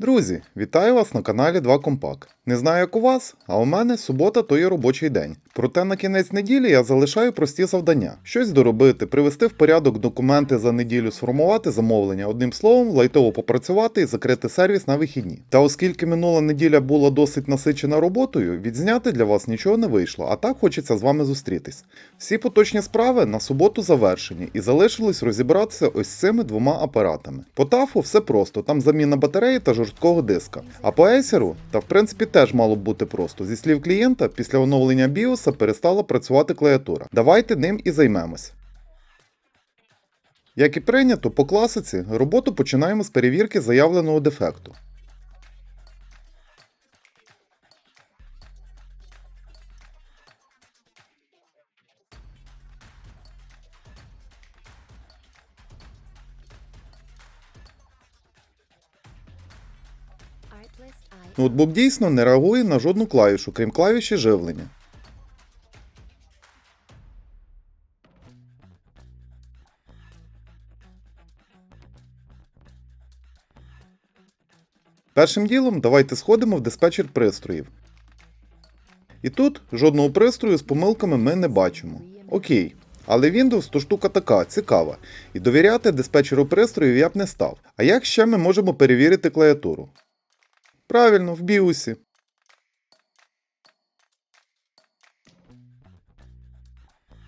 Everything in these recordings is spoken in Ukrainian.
Друзі, вітаю вас на каналі 2 Компак. Не знаю, як у вас, а у мене субота то є робочий день. Проте на кінець неділі я залишаю прості завдання: щось доробити, привести в порядок документи за неділю, сформувати замовлення, одним словом, лайтово попрацювати і закрити сервіс на вихідні. Та оскільки минула неділя була досить насичена роботою, відзняти для вас нічого не вийшло, а так хочеться з вами зустрітись. Всі поточні справи на суботу завершені і залишилось розібратися ось цими двома апаратами. По тафу все просто, там заміна батареї та жорсткого диска. А по Acer, та в принципі теж мало б бути просто. Зі слів клієнта, після оновлення BIOS перестала працювати клавіатура. Давайте ним і займемось. Як і прийнято, по класиці роботу починаємо з перевірки заявленого дефекту. Ноутбук дійсно не реагує на жодну клавішу, крім клавіші живлення. Першим ділом давайте сходимо в диспетчер пристроїв. І тут жодного пристрою з помилками ми не бачимо. Окей. Але Windows то штука така, цікава, і довіряти диспетчеру пристроїв я б не став. А як ще ми можемо перевірити клавіатуру? Правильно, в біусі.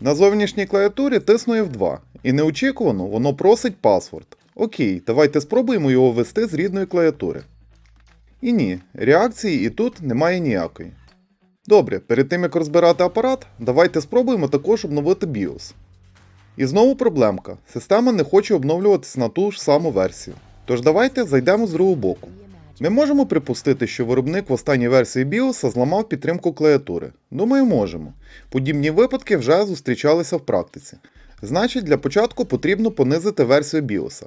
На зовнішній клавіатурі тисну F2, і неочікувано воно просить паспорт. Окей, давайте спробуємо його ввести з рідної клавіатури. І ні, реакції і тут немає ніякої. Добре, перед тим як розбирати апарат, давайте спробуємо також обновити BIOS. І знову проблемка: система не хоче обновлюватися на ту ж саму версію. Тож давайте зайдемо з другого боку. Ми можемо припустити, що виробник в останній версії BIOS зламав підтримку клавіатури. Думаю, можемо. Подібні випадки вже зустрічалися в практиці. Значить, для початку потрібно понизити версію BIOS.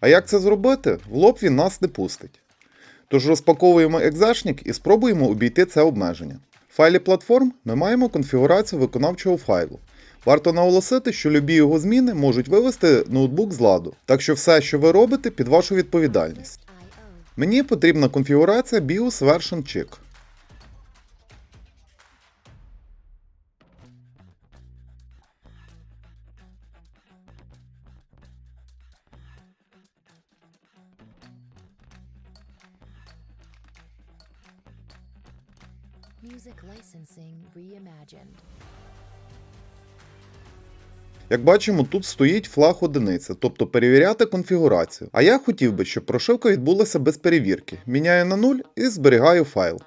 А як це зробити, в лоб він нас не пустить. Тож розпаковуємо екзешник і спробуємо обійти це обмеження. В файлі платформ ми маємо конфігурацію виконавчого файлу. Варто наголосити, що любі його зміни можуть вивести ноутбук з ладу, так що все, що ви робите, під вашу відповідальність. Мені потрібна конфігурація BIOS Version Check. Як бачимо, тут стоїть флаг одиниця, тобто перевіряти конфігурацію. А я хотів би, щоб прошивка відбулася без перевірки. Міняю на 0 і зберігаю файл.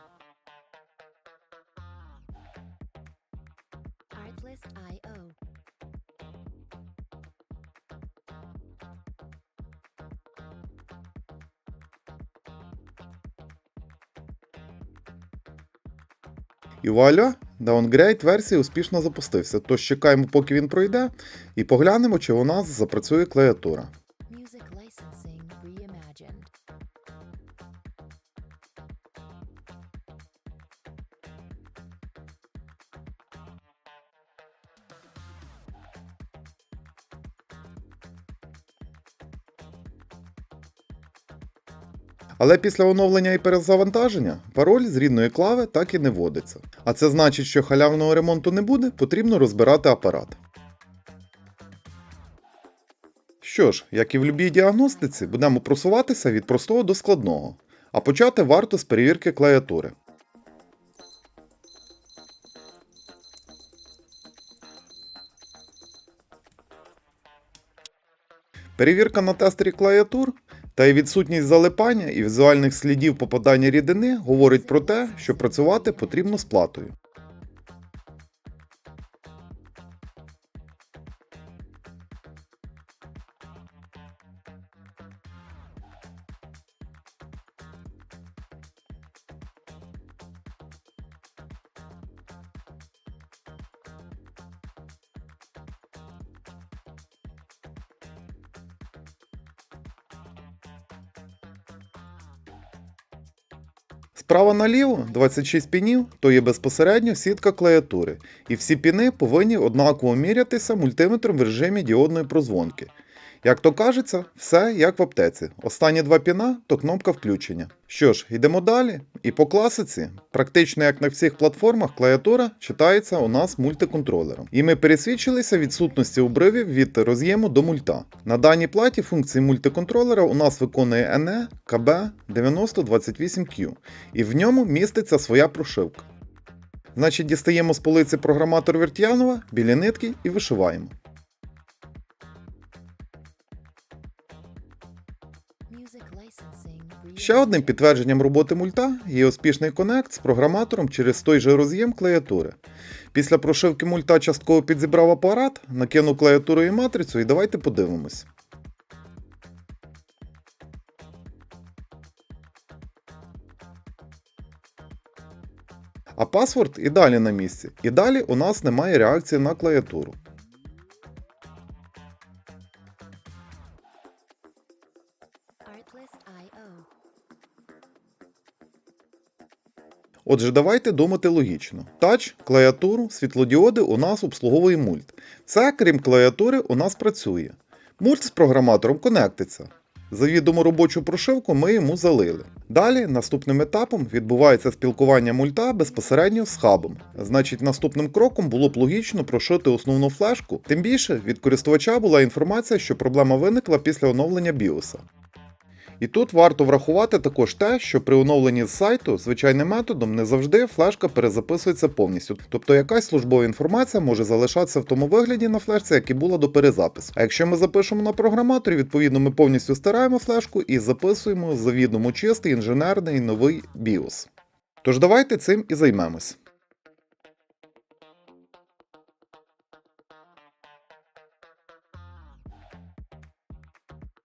І вуаля, даунгрейд версії успішно запустився. Тож чекаємо, поки він пройде, і поглянемо, чи у нас запрацює клавіатура. Але після оновлення і перезавантаження пароль з рідної клави так і не вводиться. А це значить, що халявного ремонту не буде, потрібно розбирати апарат. Що ж, як і в любій діагностиці, будемо просуватися від простого до складного. А почати варто з перевірки клавіатури. Перевірка на тестері клавіатур та й відсутність залипання і візуальних слідів попадання рідини говорить про те, що працювати потрібно з платою. Справа наліво 26 пінів то є безпосередньо сітка клавіатури, і всі піни повинні однаково мірятися мультиметром в режимі діодної прозвонки. Як то кажеться, все як в аптеці. Останні два піна то кнопка включення. Що ж, йдемо далі. І по класиці, практично як на всіх платформах, клавіатура читається у нас мультиконтролером. І ми пересвідчилися відсутності обривів від роз'єму до мульта. На даній платі функції мультиконтролера у нас виконує NE KB 9028Q, і в ньому міститься своя прошивка. Значить, дістаємо з полиці програматор Вертіанова, біля нитки і вишиваємо. Ще одним підтвердженням роботи мульта є успішний конект з програматором через той же роз'єм клавіатури. Після прошивки мульта частково підзібрав апарат, накинув клавіатуру і матрицю, і давайте подивимось. А паспорт і далі на місці. І далі у нас немає реакції на клавіатуру. Artlist.io. Отже, давайте думати логічно. Тач, клавіатуру, світлодіоди у нас обслуговує мульт. Це, крім клавіатури, у нас працює. Мульт з програматором конектиться. Завідому робочу прошивку ми йому залили. Далі, наступним етапом, відбувається спілкування мульта безпосередньо з хабом. Значить, наступним кроком було б логічно прошити основну флешку, тим більше від користувача була інформація, що проблема виникла після оновлення BIOS. І тут варто врахувати також те, що при оновленні сайту звичайним методом не завжди флешка перезаписується повністю. Тобто якась службова інформація може залишатися в тому вигляді на флешці, як і була до перезапису. А якщо ми запишемо на програматорі, відповідно ми повністю стираємо флешку і записуємо завідомо чистий інженерний новий BIOS. Тож давайте цим і займемось.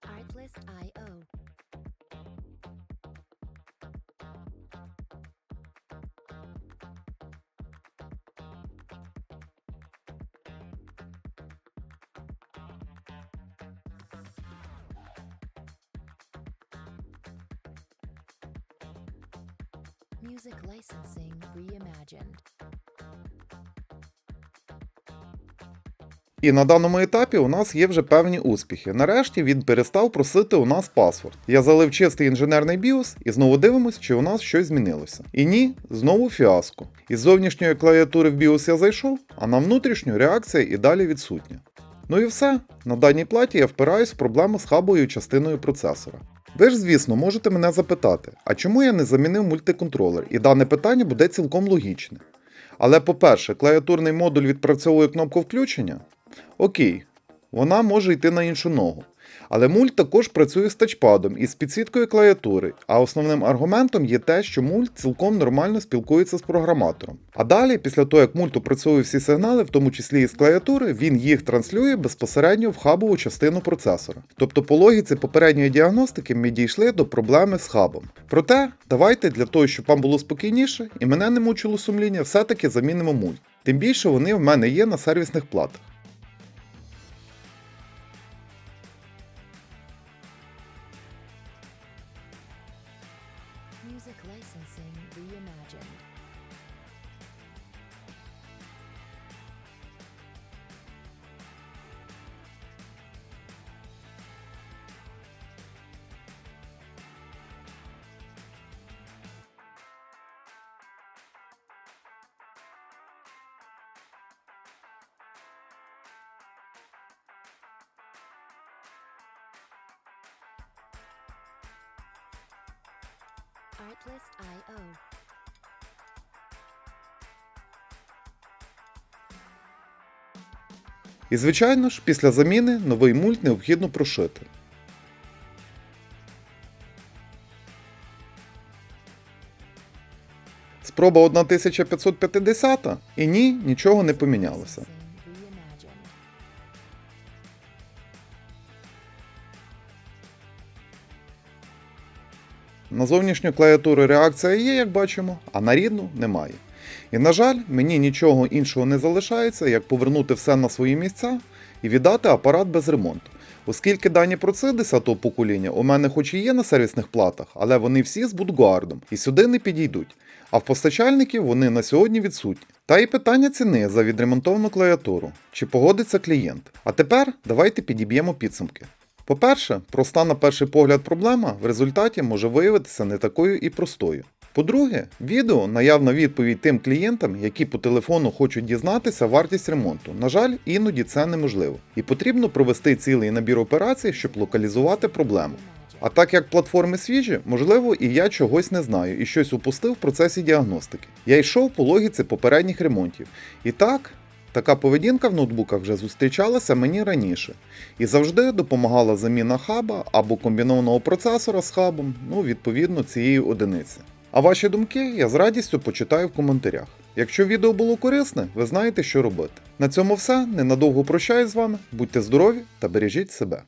Artlist.io. Music licensing reimagined. І на даному етапі у нас є вже певні успіхи. Нарешті він перестав просити у нас паспорт. Я залив чистий інженерний BIOS і знову дивимось, чи у нас щось змінилося. І ні, знову фіаско. Із зовнішньої клавіатури в BIOS я зайшов, а на внутрішню реакція і далі відсутня. Ну і все. На даній платі я впираюсь в проблему з хабовою частиною процесора. Ви ж, звісно, можете мене запитати, а чому я не замінив мультиконтролер? І дане питання буде цілком логічне. Але по-перше, клавіатурний модуль відпрацьовує кнопку включення. Окей, вона може йти на іншу ногу. Але мульт також працює з тачпадом і з підсвіткою клавіатури, а основним аргументом є те, що мульт цілком нормально спілкується з програматором. А далі, після того, як мульт опрацьовує всі сигнали, в тому числі і з клавіатури, він їх транслює безпосередньо в хабову частину процесора. Тобто по логіці попередньої діагностики ми дійшли до проблеми з хабом. Проте, давайте для того, щоб вам було спокійніше і мене не мучило сумління, все-таки замінимо мульт. Тим більше вони в мене є на сервісних платах. Artlist.io. І звичайно ж, після заміни новий мульт необхідно прошити. Спроба 1550 і ні, нічого не помінялося. На зовнішню клавіатуру реакція є, як бачимо, а на рідну немає. І на жаль, мені нічого іншого не залишається, як повернути все на свої місця і віддати апарат без ремонту. Оскільки дані проци 10-го покоління у мене хоч і є на сервісних платах, але вони всі з Будгардом і сюди не підійдуть. А в постачальників вони на сьогодні відсутні. Та і питання ціни за відремонтовану клавіатуру. Чи погодиться клієнт? А тепер давайте підіб'ємо підсумки. По-перше, проста на перший погляд проблема в результаті може виявитися не такою і простою. По-друге, відео наявна відповідь тим клієнтам, які по телефону хочуть дізнатися вартість ремонту. На жаль, іноді це неможливо. І потрібно провести цілий набір операцій, щоб локалізувати проблему. А так як платформи свіжі, можливо, і я чогось не знаю і щось упустив в процесі діагностики. Я йшов по логіці попередніх ремонтів. І так, така поведінка в ноутбуках вже зустрічалася мені раніше. І завжди допомагала заміна хаба або комбінованого процесора з хабом, ну, відповідно, цієї одиниці. А ваші думки я з радістю почитаю в коментарях. Якщо відео було корисне, ви знаєте, що робити. На цьому все. Ненадовго прощаюсь з вами. Будьте здорові та бережіть себе.